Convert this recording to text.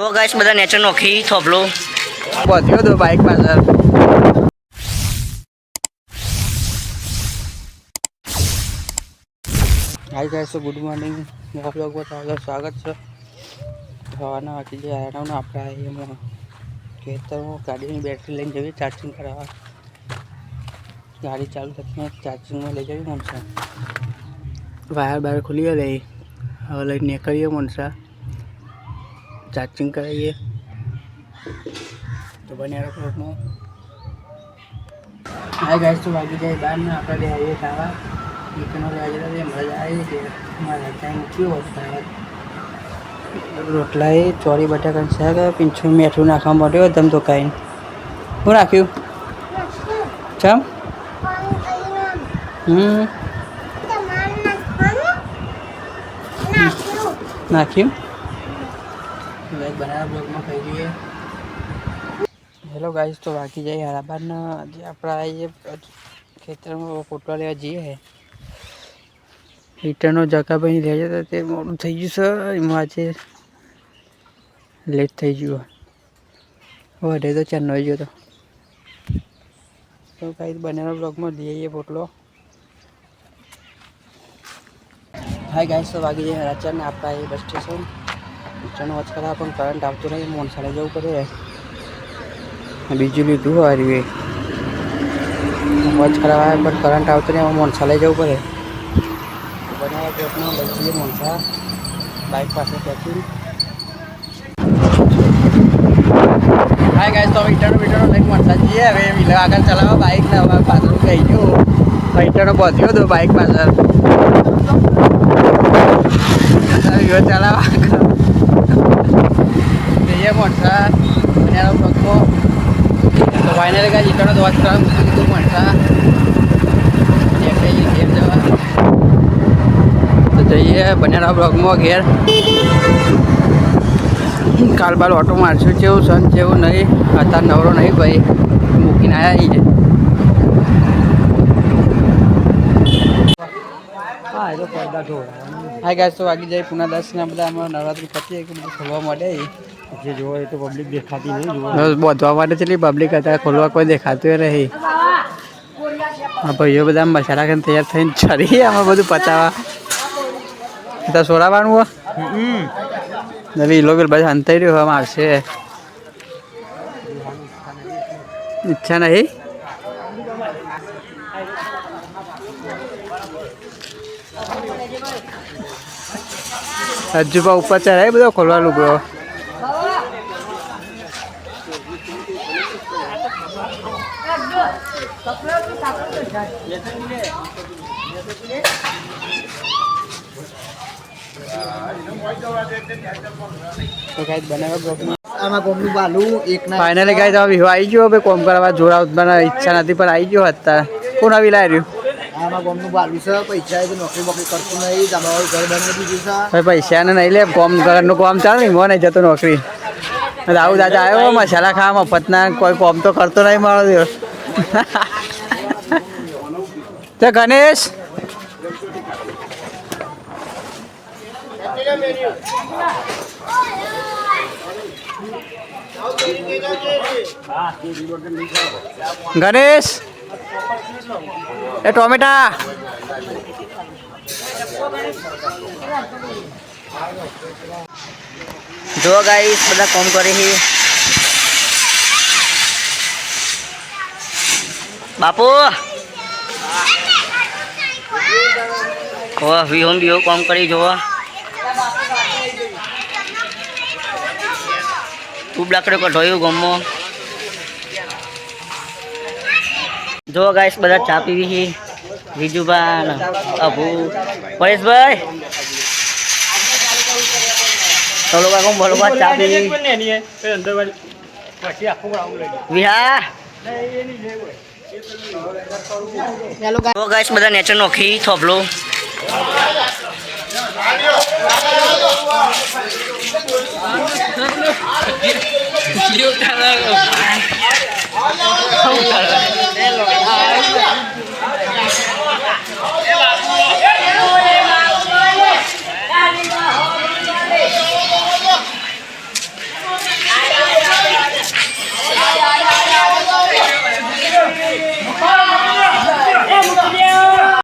તો ગાઈસ બધા નેચર નોખી થોપલો પહોંચ્યો તો બાઇક પાછળ. હાઈ ગાઈસ ગુડ મોર્નિંગ મોક બ્લોગમાં તમારું સ્વાગત છે. સવારના વાગી જે આરામ આપણે અહીંયા ખેતરમાં ગાડીની બેટરી લઈને જઈએ ચાર્જિંગ કરાવવા. ગાડી ચાલુ થતી ચાર્જિંગમાં લઈ જવી મનસા. વાયર બાયર ખુલી લઈ હવે લઈને નીકળીએ મનસા. ચાર્જિંગ કરાવીએ તો બને પ્લોટમાં હા ગાઈસ તો વાગી જાય બહાર ને આપણે બે આવીએ ખાવા. મજા આવી છે મારા ટાઈમ કયો હોત રોટલા એ ચોરી બટાકા શાક પીંછું મીઠું નાખવા માટે તમ તો કાંઈ શું નાખ્યું ચમ? હમ. નાખ્યું? લાઈક બનાવ્યા બ્લોગમાં ખાઈ જોઈએ હેલો ગાઈસ, તો બાકી જાય હરાબારના જે આપણા એ ખેતરમાં ફોટો લેવા જઈએ રિટર્નનો જગાભાઈ લઈ જતા તે મોડું થઈ ગયું છે. એમાં આજે લેટ થઈ ગયું વધે તો ચાર નવી ગયો તો. તો કાંઈ બનાવેલા બ્લોગમાં લઈ આવીએ પોટલો. હાય ગાઈસ તો વાગી જાય ને આપણા એ બસ સ્ટેશન રિટર્ન વોચ પણ કરંટ આવતો નહીં મોનસાડે જવું પડે. બીજું લીધું હાર્યું એ વોચ કરાવવા પણ કરંટ આવતો નહીં હવે મોનસાલે જવું પડે. બનાવવા બ્લોકમાં લઈ મોનસા બાઇક પાસે ખેંચી હાય ગાઈસ તો ઈટરનો બીટરનો લઈને મોનસા જઈએ. હવે વિલો આગળ ચલાવવા બાઇક ને પાછળ ગઈ ગયું. ઈટરનો પહોંચ્યો હતો બાઇક પાછળ. વિવો ચલાવવા. મોનસા અને એનો બ્લોકમાં તો ફાઇનલી ગાઈસ ઈટરનો દોત કરવા મૂકી દીધું જઈએ બનેલા બ્લોગમાં ઘેર કાલ બાલ ઓટો મારશું જેવું સન જેવું નહીં અત્યારે નવરો નહીં ભાઈ મૂકીને આવ્યા છે હા એ તો વાગી જાય પુના દસ ને બધા અમારા નવરાત્રી પતી બધું ખોલવા માંડે જે જોવા એ તો પબ્લિક દેખાતી નહીં બોધવા માટે કેટલી પબ્લિક હતા ખોલવા કોઈ દેખાતું નહીં. આ ભાઈઓ બધા મસાલા ખાઈને તૈયાર થઈને ચડી આમાં બધું પતાવા. તો સોડાવાનું હો. નવી ઇલોબેલ બધા અંતાઈ રહ્યો આમાં આવશે. ઈચ્છા નહીં? હજુ ઉપર ચડાય બધો ખોલવાનું બ્રો તો કાંઈ બનાવ્યા બ્લોગમાં આમાં ગોમનું બાલું એક ફાઇનલી ગાઈસ હવે વિહો આવી ગયો હવે કોમ કરવા જોડા ઈચ્છા નથી પણ આવી ગયો અત્યારે. કોણ આવી લાવી રહ્યું? આમાં ગોમનું બાલું છે પૈસા એ નોકરી બોકરી કરતું નહીં તમારું ઘર બનાવી દીધું છે. પૈસા ને નહીં લે કોમ ઘરનું કોમ ચાલે ને મને જતો નોકરી. રાહુ દાદા આવ્યો મસાલા ખાવા મફતના કોઈ કોમ તો કરતો નહીં મારો દિવસ. તો ગણેશ. ગણેશ. એ ટોમેટા. જો ગાઈસ, બધા કોમ કરી બાપુ! ઓ વિહોમ વિહો કોમ કરી જોવો. ખૂબ લાકડો કઢોયું ગમો. જો ગાઈસ, બધા ચા પીવી છે વિજુભા ને અભુ, પરેશભાઈ! ચલો કાકો બોલો બા ચા પીવી વિહા તો ગાઈસ બધા નેચર નોખી થોભલો